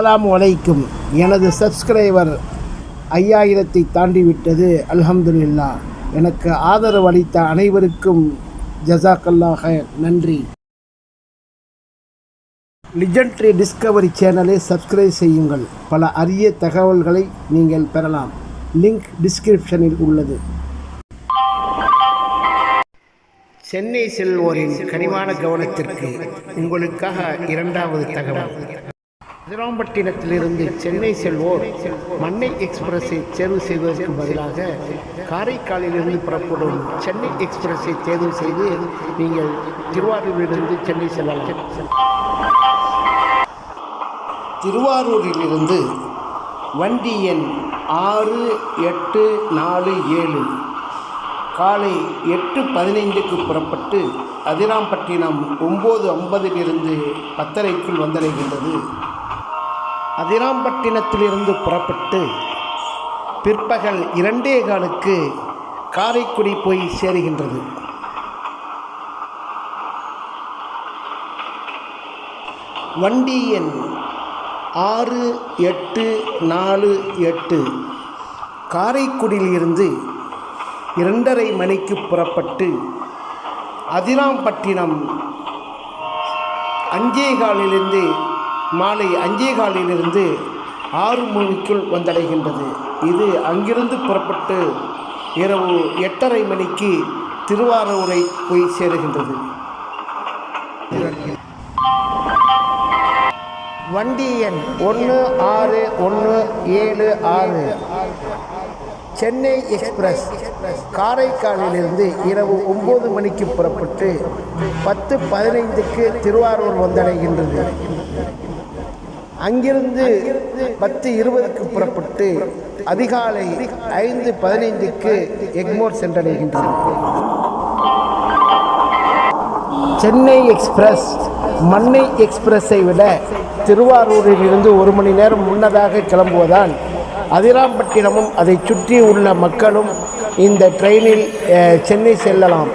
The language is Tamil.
அஸ்ஸலாமு வலைக்கும் எனது சப்ஸ்கிரைபர் ஐயாயிரத்தை தாண்டிவிட்டது. அல்ஹம்துல்லா எனக்கு ஆதரவு அளித்த அனைவருக்கும் ஜசாக்கல்லாக நன்றி. லிஜெண்ட்ரி டிஸ்கவரி சேனலை சப்ஸ்கிரைப் செய்யுங்கள். பல அரிய தகவல்களை நீங்கள் பெறலாம். லிங்க் டிஸ்கிரிப்ஷனில் உள்ளது. சென்னை செல்வோரின் கனிவான கவனத்திற்கு உங்களுக்காக இரண்டாவது தகவல். அதிராம்பட்டினத்திலிருந்து சென்னை செல்வோர் மண்ணை எக்ஸ்பிரஸை தேர்வு செய்வதற்கு பதிலாக காரைக்காலிலிருந்து புறப்படும் சென்னை எக்ஸ்பிரஸை தேர்வு செய்து நீங்கள் திருவாரூரிலிருந்து சென்னை செல்லலாம். திருவாரூரிலிருந்து வண்டி எண் ஆறு எட்டு நாலு ஏழு. காலை எட்டு பதினைந்துக்கு புறப்பட்டு அதிராம்பட்டினம் ஒம்பது ஐம்பதிலிருந்து பத்தரைக்குள் வந்தடைகின்றது. அதிராம்பட்டினத்திலிருந்து புறப்பட்டு பிற்பகல் இரண்டே காலுக்கு காரைக்குடி போய் சேருகின்றது. வண்டி எண் ஆறு எட்டு நாலு எட்டு. காரைக்குடியிலிருந்து இரண்டரை மணிக்கு புறப்பட்டு அதிராம்பட்டினம் அஞ்சேகாலிலிருந்து மாலை அஞ்சே காலிலிருந்து ஆறு மணிக்குள் வந்தடைகின்றது. இது அங்கிருந்து புறப்பட்டு இரவு எட்டரை மணிக்கு திருவாரூரை போய் சேருகின்றது. வண்டி எண் ஒன்று ஆறு ஒன்று ஏழு ஆறு. சென்னை எக்ஸ்பிரஸ் காரைக்காலிலிருந்து இரவு ஒம்பது மணிக்கு புறப்பட்டு பத்து பதினைந்துக்கு திருவாரூர் வந்தடைகின்றது. அங்கிருந்து பத்து இருபதுக்கு புறப்பட்டு அதிகாலை ஐந்து பதினைந்துக்கு எக்மோர் சென்றடைகின்றது சென்னை எக்ஸ்பிரஸ் மண்ணை எக்ஸ்பிரஸை விட திருவாரூரில் இருந்து ஒரு மணி நேரம் முன்னதாக கிளம்புவதால் அதிராம்பட்டினமும் அதை சுற்றி உள்ள மக்களும் இந்த ட்ரெயினில் சென்னை செல்லலாம்.